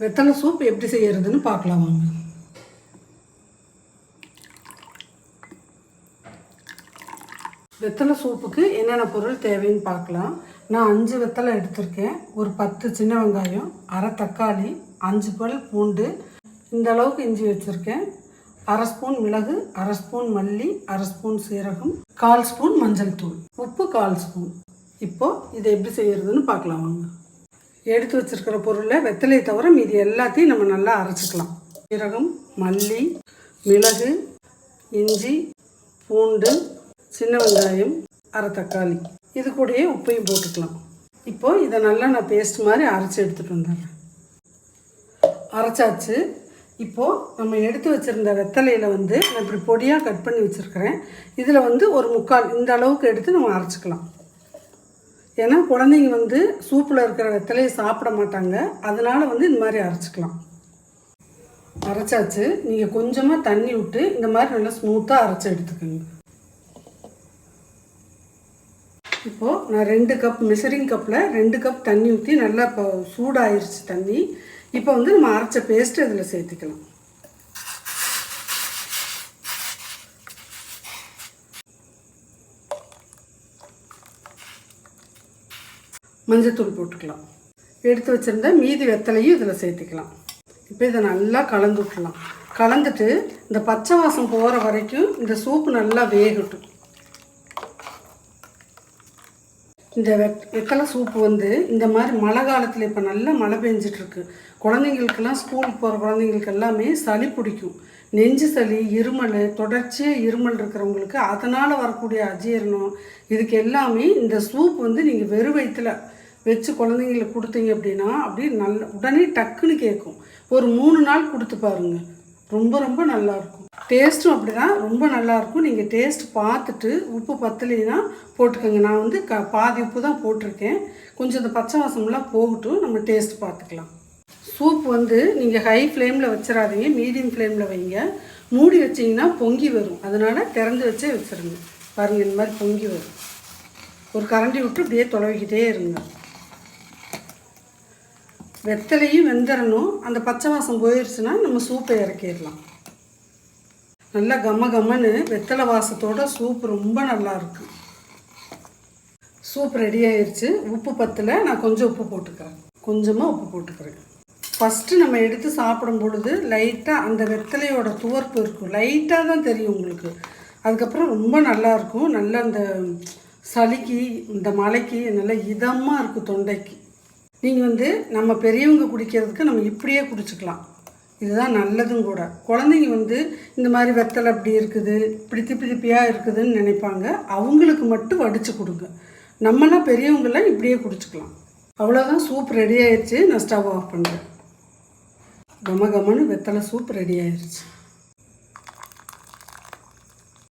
வெத்தலை சூப் எப்படி செய்யறதுன்னு பார்க்கலாம் வாங்க. வெத்தலை சூப்புக்கு என்னென்ன பொருள் தேவைன்னு பார்க்கலாம். நான் அஞ்சு வெத்தலை எடுத்திருக்கேன். ஒரு பத்து சின்ன வெங்காயம் அரை தக்காளி அஞ்சு பல் பூண்டு இந்த அளவுக்கு இஞ்சி வச்சுருக்கேன். அரை ஸ்பூன் மிளகு அரை ஸ்பூன் மல்லி அரை ஸ்பூன் சீரகம் கால் ஸ்பூன் மஞ்சள் தூள். உப்பு கால் ஸ்பூன். இப்போது இதை எப்படி செய்கிறதுன்னு பார்க்கலாம் வாங்க. எடுத்து வச்சுருக்கிற பொருளை வெத்தலையை தவிர மீதி எல்லாத்தையும் நம்ம நல்லா அரைச்சிக்கலாம். சீரகம் மல்லி மிளகு இஞ்சி பூண்டு சின்ன வெங்காயம் அரை தக்காளி. இது கூடயே உப்பையும் போட்டுக்கலாம். இப்போது இதை நல்லா நான் பேஸ்ட் மாதிரி அரைச்சி எடுத்துகிட்டு வந்துடுறேன். அரைச்சாச்சு. இப்போது நம்ம எடுத்து வச்சுருந்த வெத்தலையில் வந்து நான் இப்படி பொடியாக கட் பண்ணி வச்சுருக்கிறேன். இதில் வந்து ஒரு முக்கால் இந்த அளவுக்கு எடுத்து நம்ம அரைச்சிக்கலாம். ஏன்னா குழந்தைங்க வந்து சூப்பில் இருக்கிற வெத்தலையை சாப்பிட மாட்டாங்க. அதனால் வந்து இந்த மாதிரி அரைச்சிக்கலாம். அரைச்சாச்சு. நீங்கள் கொஞ்சமாக தண்ணி விட்டு இந்த மாதிரி நல்லா ஸ்மூத்தாக அரைச்சி எடுத்துக்கோங்க. இப்போது நான் ரெண்டு கப் மெஷரிங் கப்பில் ரெண்டு கப் தண்ணி ஊற்றி நல்லா இப்போ சூடாயிருச்சு தண்ணி. இப்போ வந்து நம்ம அரைச்ச பேஸ்ட்டு இதில் சேர்த்துக்கலாம். மஞ்சத்தூள் போட்டுக்கலாம். எடுத்து வச்சுருந்த மீதி வெத்தலையும் இதில் சேர்த்துக்கலாம். இப்போ இதை நல்லா கலந்து விட்டுலாம். கலந்துட்டு இந்த பச்சை வாசம் போகிற வரைக்கும் இந்த சூப்பு நல்லா வேகட்டும். இந்த வெத்தலை சூப்பு வந்து இந்த மாதிரி மழை காலத்தில் இப்போ நல்லா மழை பெஞ்சிட்ருக்கு. குழந்தைங்களுக்கெல்லாம் ஸ்கூலுக்கு போகிற குழந்தைங்களுக்கு எல்லாமே சளி பிடிக்கும். நெஞ்சு சளி இருமல் தொடர்ச்சியாக இருமல் இருக்கிறவங்களுக்கு அதனால் வரக்கூடிய அஜீரணம் இதுக்கு எல்லாமே இந்த சூப் வந்து நீங்கள் வெறும் வயிற்றுல வச்சு குழந்தைங்களுக்கு கொடுத்தீங்க அப்படின்னா அப்படியே நல்ல உடனே டக்குன்னு கேட்கும். ஒரு மூணு நாள் கொடுத்து பாருங்க. ரொம்ப ரொம்ப நல்லாயிருக்கும். டேஸ்ட்டும் அப்படி தான் ரொம்ப நல்லாயிருக்கும். நீங்கள் டேஸ்ட் பார்த்துட்டு உப்பு பத்தலைன்னா போட்டுக்கோங்க. நான் வந்து க பாதி உப்பு தான் போட்டிருக்கேன். கொஞ்சம் இந்த பச்சை வாசம்லாம் போகட்டும். நம்ம டேஸ்ட் பார்த்துக்கலாம். சூப் வந்து நீங்கள் ஹை ஃப்ளேமில் வச்சிடாதீங்க மீடியம் ஃப்ளேமில் வைங்க. மூடி வச்சிங்கன்னா பொங்கி வரும். அதனால் திறந்து வச்சே வச்சுருங்க. பாருங்கள் இந்த மாதிரி பொங்கி வரும். ஒரு கரண்டி விட்டு இப்படியே தொலைவிக்கிட்டே இருங்க. வெத்தலையும் வெந்துடணும் அந்த பச்சை வாசம் போயிடுச்சுன்னா நம்ம சூப்பை இறக்கிடலாம். நல்லா கம்ம கம்மன்னு வெத்தலை வாசத்தோட சூப் ரொம்ப நல்லாயிருக்கு சூப் ரெடி ஆயிடுச்சு உப்பு பத்தில் நான் கொஞ்சம் உப்பு போட்டுக்கிறேன். கொஞ்சமாக உப்பு போட்டுக்கிறேன். ஃபஸ்ட்டு நம்ம எடுத்து சாப்பிடும் பொழுது லைட்டாக அந்த வெத்தலையோட துவர்ப்பு இருக்கும். லைட்டாக தான் தெரியும் உங்களுக்கு. அதுக்கப்புறம் ரொம்ப நல்லாயிருக்கும் நல்லா அந்த சளிக்கு இந்த மலைக்கு நல்லா இதமாக இருக்கும் தொண்டைக்கு. நீங்கள் வந்து நம்ம பெரியவங்க குடிக்கிறதுக்கு நம்ம இப்படியே குடிச்சிக்கலாம். இதுதான் நல்லதும் கூட. குழந்தைங்க வந்து இந்த மாதிரி வெத்தலை அப்படி இருக்குது இப்படி திப்பி திப்பியாக இருக்குதுன்னு நினைப்பாங்க. அவங்களுக்கு மட்டும் வடித்து கொடுங்க. நம்மளாம் பெரியவங்களாம் இப்படியே குடிச்சிக்கலாம். அவ்வளோதான் சூப் ரெடி ஆயிடுச்சு நான் ஸ்டவ் ஆஃப் பண்ணுறேன் கம கமன்னு வெத்தலை சூப் ரெடி ஆயிடுச்சு